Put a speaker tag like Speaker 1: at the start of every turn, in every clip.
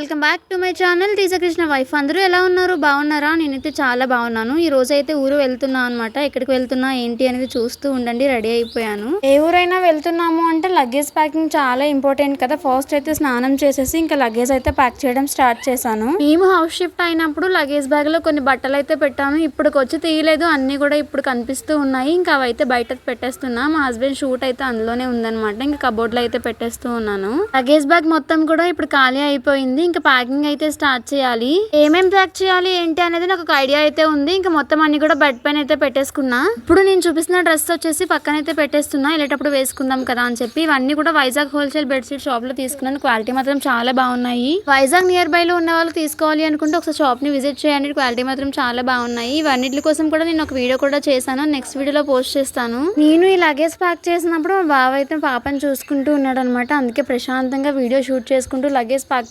Speaker 1: Welcome back to my channel. టీజ Krishna wife. అందరూ ఎలా ఉన్నారు? బాగున్నారా? నేనైతే చాలా బాగున్నాను. ఈ రోజు అయితే ఊరు వెళ్తున్నా అనమాట ఎక్కడికి వెళ్తున్నా ఏంటి అనేది చూస్తూ ఉండండి. రెడీ అయిపోయాను. ఏ ఊరైనా వెళ్తున్నాము అంటే లగేజ్ ప్యాకింగ్ చాలా ఇంపార్టెంట్ కదా. ఫస్ట్ అయితే స్నానం చేసేసి ఇంకా లగేజ్ అయితే ప్యాక్ చేయడం స్టార్ట్ చేశాను. మేము హౌస్ షిఫ్ట్ అయినప్పుడు లగేజ్ బ్యాగ్లో కొన్ని బట్టలు అయితే పెట్టాను ఇప్పటికి వచ్చి తీయలేదు. అన్ని కూడా ఇప్పుడు కనిపిస్తూ ఉన్నాయి. ఇంకా అవైతే బయట పెట్టేస్తున్నా. మా హస్బెండ్ షూట్ అయితే అందులోనే ఉందన్నమాట. ఇంకా కబోర్డ్లో అయితే పెట్టేస్తూ ఉన్నాను. లగేజ్ బ్యాగ్ మొత్తం కూడా ఇప్పుడు ఖాళీ అయిపోయింది. ఇంకా ప్యాకింగ్ అయితే స్టార్ట్ చేయాలి. ఏమేం ప్యాక్ చేయాలి ఏంటి అనేది నాకు ఒక ఐడియా అయితే ఉంది. ఇంకా మొత్తం అన్ని కూడా బెడ్ పైన అయితే పెట్టేసుకున్నా. ఇప్పుడు నేను చూపిస్తున్న డ్రెస్ వచ్చేసి పక్కన అయితే పెట్టేస్తున్నా. వెళ్ళేటప్పుడు వేసుకుందాం కదా అని చెప్పి ఇవన్నీ కూడా వైజాగ్ హోల్సేల్ బెడ్షీట్ షాప్లో తీసుకున్నాను. క్వాలిటీ మాత్రం చాలా బాగున్నాయి. వైజాగ్ నియర్ బై లో ఉన్న వాళ్ళు తీసుకోవాలి అనుకుంటే ఒకసారి షాప్ని విజిట్ చేయండి. క్వాలిటీ మాత్రం చాలా బాగున్నాయి. ఇవన్నిటి కోసం కూడా నేను ఒక వీడియో కూడా చేశాను. నెక్స్ట్ వీడియోలో పోస్ట్ చేస్తాను. నేను ఈ లగేజ్ ప్యాక్ చేసినప్పుడు మా బావ అయితే పాపని చూసుకుంటూ ఉన్నాడు అనమాట అందుకే ప్రశాంతంగా వీడియో షూట్ చేసుకుంటూ లగేజ్ ప్యాక్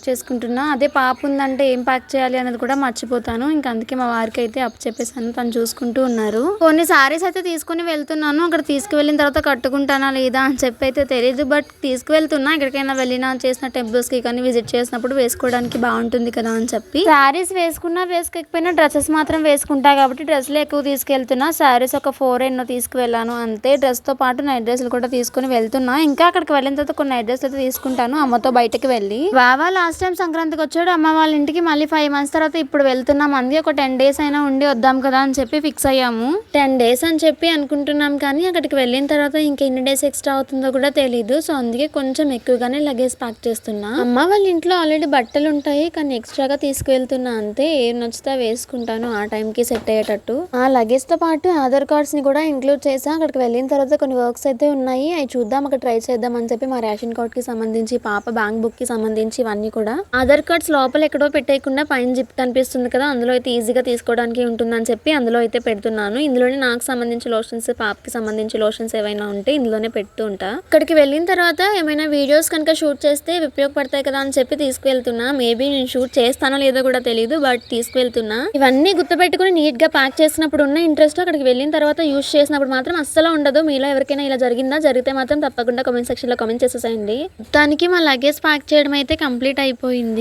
Speaker 1: చేసుకుంటున్నా అదే పాప ఉందంటే ఏం ప్యాక్ చేయాలి అనేది కూడా మర్చిపోతాను. ఇంకా అందుకే మా వారికి అయితే అప్పు చెప్పేసాను తను చూసుకుంటూ ఉన్నారు. కొన్ని సారీస్ అయితే తీసుకుని వెళ్తున్నాను అక్కడ తీసుకువెళ్ళిన తర్వాత కట్టుకుంటానా లేదా అని చెప్పి అయితే తెలియదు బట్ తీసుకువెళ్తున్నా ఎక్కడికైనా వెళ్ళినా చేసిన టెంపుల్స్కి కానీ విజిట్ చేసినప్పుడు వేసుకోవడానికి బాగుంటుంది కదా అని చెప్పి. సారీస్ వేసుకున్నా వేసుకోకపోయినా డ్రెస్సెస్ మాత్రం వేసుకుంటా కాబట్టి డ్రెస్లు ఎక్కువ తీసుకెళ్తున్నా. శారీస్ ఒక ఫోర్ ఎన్నో తీసుకువెళ్ళాను అంతే. డ్రెస్తో పాటు నైట్ డ్రెస్సులు కూడా తీసుకుని వెళ్తున్నా. ఇంకా అక్కడికి వెళ్ళిన తర్వాత కొన్ని నైట్ డ్రెస్ అయితే తీసుకుంటాను అమ్మతో బయటకి వెళ్ళి. బావా లాస్ట్ టైం సంక్రాంతికి వచ్చాడు అమ్మ వాళ్ళ ఇంటికి మళ్ళీ ఫైవ్ మంత్స్ తర్వాత ఇప్పుడు వెళ్తున్నాం అంది. ఒక టెన్ డేస్ అయినా ఉండి వద్దాం కదా అని చెప్పి ఫిక్స్ అయ్యాము. టెన్ డేస్ అని చెప్పి అనుకుంటున్నాం కానీ అక్కడికి వెళ్ళిన తర్వాత ఇంకా ఎన్ని డేస్ ఎక్స్ట్రా అవుతుందో కూడా తెలియదు సో అందుకే కొంచెం ఎక్కువగానే లగేజ్ ప్యాక్ చేస్తున్నా. అమ్మ వాళ్ళ ఇంట్లో ఆల్రెడీ బట్టలు ఉంటాయి కానీ ఎక్స్ట్రాగా తీసుకువెళ్తున్నా అంతే. ఏం నచ్చితే వేసుకుంటాను ఆ టైంకి సెట్ అయ్యేటట్టు. ఆ లగేజ్తో పాటు ఆధార్ కార్డ్స్ని కూడా ఇంక్లూడ్ చేసా అక్కడికి వెళ్ళిన తర్వాత కొన్ని వర్క్స్ అయితే ఉన్నాయి. అవి చూద్దాం అక్కడ ట్రై చేద్దాం అని చెప్పి మా రేషన్ కార్డ్కి సంబంధించి పాప బ్యాంక్ బుక్కి సంబంధించి ఇవన్నీ కూడా. ఆధార్ కార్డ్స్ లోపల ఎక్కడో పెట్టేయకుండా పైన జిప్ కనిపిస్తుంది కదా అందులో అయితే ఈజీగా తీసుకోవడానికి ఉంటుందని చెప్పి అందులో అయితే పెడుతున్నాను. ఇందులోనే నాకు సంబంధించి లోషన్స్ పాపకి సంబంధించి లోషన్స్ ఏవైనా ఉంటే ఇందులోనే పెడుతూ ఉంటా. ఇక్కడికి వెళ్ళిన తర్వాత ఏమైనా వీడియోస్ కనుక షూట్ చేస్తే ఉపయోగపడతాయి కదా అని చెప్పి తీసుకువెళ్తున్నా. మేబీ నేను షూట్ చేస్తానో లేదో కూడా తెలియదు బట్ తీసుకువెళ్తున్నా. ఇవన్నీ గుర్తుపెట్టుకుని నీట్గా ప్యాక్ చేసినప్పుడు ఉన్న ఇంట్రెస్ట్ అక్కడికి వెళ్ళిన తర్వాత యూస్ చేసినప్పుడు మాత్రం అస్సలు ఉండదు. మీలో ఎవరికైనా ఇలా జరిగిందా? జరిగితే మాత్రం తప్పకుండా కామెంట్ సెక్షన్లో కామెంట్ చేసేసేయండి. దానికి మా లగేజ్ ప్యాక్ చేయడం అయితే కంప్లీట్ అయిపోయింది.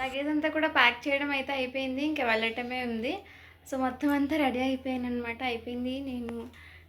Speaker 1: లగేజ్ అంతా కూడా ప్యాక్ చేయడం అయితే అయిపోయింది. ఇంకా వెళ్ళటమే ఉంది. సో మొత్తం అంతా రెడీ అయిపోయాను అనమాట అయిపోయింది. నేను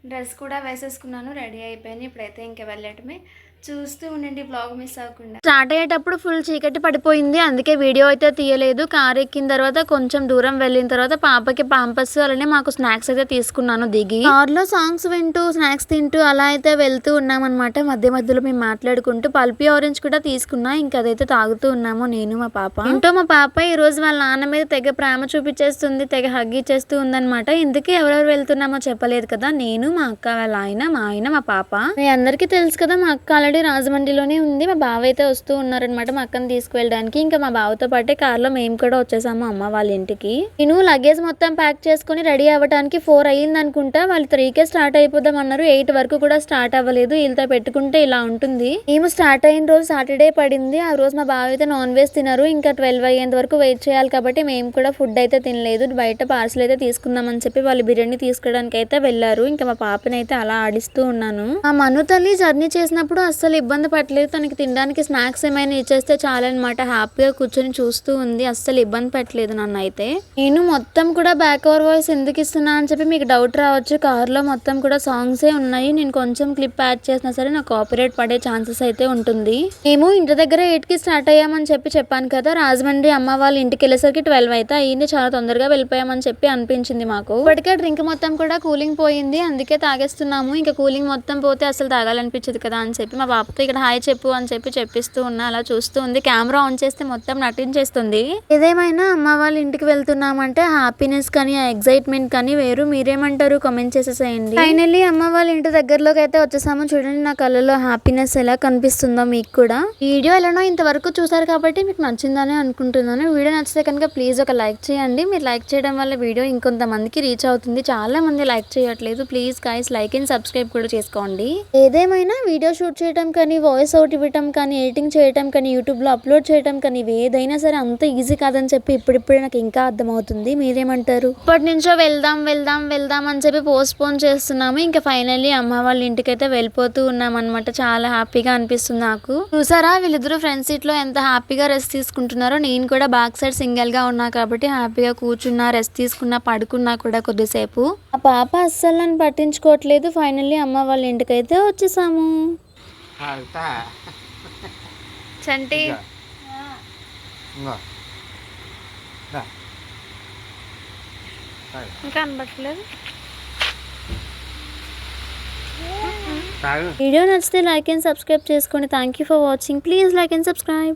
Speaker 1: డ్రెస్ కూడా వేసేసుకున్నాను. రెడీ అయిపోయాను ఇప్పుడైతే ఇంకా వెళ్ళటమే. చూస్తూ ఉండండి బ్లాగ్ మిస్ అవ్వకుండా. స్టార్ట్ అయ్యేటప్పుడు ఫుల్ చీకటి పడిపోయింది అందుకే వీడియో అయితే తీయలేదు. కార్ ఎక్కిన తర్వాత కొంచెం దూరం వెళ్ళిన తర్వాత పాపకి పాంపస్ అలానే మాకు స్నాక్స్ అయితే తీసుకున్నాను దిగి. కార్లో సాంగ్స్ వింటూ స్నాక్స్ తింటూ అలా అయితే వెళ్తూ ఉన్నామన్నమాట. మధ్య మధ్యలో మేము మాట్లాడుకుంటూ పల్పి ఆరెంజ్ కూడా తీసుకున్నా ఇంకా అదైతే తాగుతూ ఉన్నాము నేను మా పాప. ఇంటో మా పాప ఈ రోజు వాళ్ళ నాన్న మీద తెగ ప్రేమ చూపించేస్తుంది తెగ హగ్ ఇచ్చేస్తూ ఉందన్నమాట. ఇందుకే ఎవరెవరు వెళ్తున్నామో చెప్పలేదు కదా నేను మా అక్క వాళ్ళ ఆయన మా ఆయన మా పాప. మీ అందరికీ తెలుసు కదా మా అక్క ఆల్రెడీ రాజమండ్రిలోనే ఉంది. మా బావ అయితే వస్తూ ఉన్నారనమాట మా అక్కని తీసుకువెళ్ళడానికి. ఇంకా మా బావతో పాటే కార్లో మేము కూడా వచ్చేసాము అమ్మ వాళ్ళ ఇంటికి. నేను లగేజ్ మొత్తం ప్యాక్ చేసుకుని రెడీ అవ్వడానికి ఫోర్ అయ్యింది అనుకుంటా. వాళ్ళు త్రీకే స్టార్ట్ అయిపోదాం అన్నారు. ఎయిట్ వరకు కూడా స్టార్ట్ అవ్వలేదు. వీళ్ళతో పెట్టుకుంటే ఇలా ఉంటుంది. మేము స్టార్ట్ అయిన రోజు సాటర్డే పడింది. ఆ రోజు మా బావ అయితే నాన్ వెజ్ తినరు ఇంకా ట్వెల్వ్ అయ్యేంత వరకు వెయిట్ చేయాలి కాబట్టి మేము కూడా ఫుడ్ అయితే తినలేదు. బయట పార్సల్ అయితే తీసుకుందామని చెప్పి వాళ్ళు బిర్యానీ తీసుకోవడానికి అయితే వెళ్ళారు. ఇంకా మా పాపని అయితే అలా ఆడిస్తూ ఉన్నాను. ఆ మను తల్లి జర్నీ చేసినప్పుడు అస్సలు ఇబ్బంది పడలేదు తనకి తినడానికి స్నాక్స్ ఏమైనా ఇచ్చేస్తే చాలన్నమాట హ్యాపీగా కూర్చొని చూస్తూ ఉంది. అస్సలు ఇబ్బంది పెట్టలేదు నన్ను అయితే. నేను మొత్తం కూడా బ్యాక్ ఓవర్ వాయిస్ ఎందుకు ఇస్తున్నా అని చెప్పి మీకు డౌట్ రావచ్చు. కార్లో మొత్తం కూడా సాంగ్సే ఉన్నాయి. నేను కొంచెం క్లిప్ యాడ్ చేసినా సరే నాకు ఆపరేట్ పడే ఛాన్సెస్ అయితే ఉంటుంది. మేము ఇంటి దగ్గర ఎయిట్కి స్టార్ట్ అయ్యామని చెప్పి చెప్పాను కదా. రాజమండ్రి అమ్మ వాళ్ళ ఇంటికి వెళ్ళేసరికి ట్వెల్వ్ అయితే అయ్యింది. చాలా తొందరగా వెళ్ళిపోయామని చెప్పి అనిపించింది మాకు. ఇప్పటికే డ్రింక్ మొత్తం కూడా కూలింగ్ పోయింది. అందుకే తాగేస్తున్నాము. ఇంకా కూలింగ్ మొత్తం పోతే అసలు తాగాలనిపించదు కదా అని చెప్పి మా పాపతో ఇక్కడ హాయ్ చెప్పు అని చెప్పి చెప్పిస్తూ ఉన్నా అలా చూస్తూ ఉంది. కెమెరా ఆన్ చేస్తే మొత్తం నటించేస్తుంది. ఏదేమైనా అమ్మ వాళ్ళ ఇంటికి వెళ్తున్నామంటే హ్యాపీనెస్ కానీ ఆ ఎగ్జైట్మెంట్ కానీ వేరు. మీరేమంటారు? కమెంట్ చేసేసేయండి. ఫైనల్లీ అమ్మ వాళ్ళ ఇంటి దగ్గరలోకి అయితే వచ్చేసాము. చూడండి నా కళ్ళలో హ్యాపీనెస్ ఎలా కనిపిస్తుందో మీకు కూడా. వీడియో ఎలానో ఇంతవరకు చూసారు కాబట్టి మీకు నచ్చిందని అనుకుంటున్నాను. వీడియో నచ్చితే కనుక ప్లీజ్ ఒక లైక్ చేయండి. మీరు లైక్ చేయడం వల్ల వీడియో ఇంకొంతమందికి రీచ్ అవుతుంది. చాలా మంది లైక్ చేయట్లేదు. Please guys like and subscribe కూడా చేసుకోండి. ఏదేమైనా వీడియో షూట్ చేయడం చేయటం కానీ వాయిస్ అవుట్ ఇవ్వటం కానీ ఎడిటింగ్ చేయటం కానీ యూట్యూబ్లో అప్లోడ్ చేయటం కానీ ఇవి ఏదైనా సరే అంత ఈజీ కాదని చెప్పి ఇప్పుడిప్పుడే నాకు ఇంకా అర్థమవుతుంది. మీరేమంటారు? ఇప్పటి నుంచో వెళ్దాం వెళ్దాం వెళ్దాం అని చెప్పి పోస్ట్ పోన్ చేస్తున్నాము. ఇంకా ఫైనల్లీ అమ్మ వాళ్ళ ఇంటికైతే వెళ్ళిపోతూ ఉన్నాం అనమాట చాలా హ్యాపీగా అనిపిస్తుంది నాకు. చూసారా? వీళ్ళిద్దరూ ఫ్రంట్ సీట్లో ఎంత హ్యాపీగా రెస్ట్ తీసుకుంటున్నారో. నేను కూడా బ్యాక్ సైడ్ సింగిల్గా ఉన్నా కాబట్టి హ్యాపీగా కూర్చున్నా రెస్ట్ తీసుకున్నా పడుకున్నా కూడా కొద్దిసేపు. ఆ పాప అస్సలు నన్ను పట్టించుకోవట్లేదు. ఫైనల్లీ అమ్మ వాళ్ళ ఇంటికైతే వచ్చేసాము.
Speaker 2: Alta.
Speaker 1: చంటి
Speaker 2: Nga. Dah. Hai.
Speaker 1: ఇంకా అనబట్టలేదు
Speaker 2: Tahu.
Speaker 1: వీడియో నచ్చితే లైక్ అండ్ సబ్స్క్రైబ్ చేసుకోండి thank you for watching please like and subscribe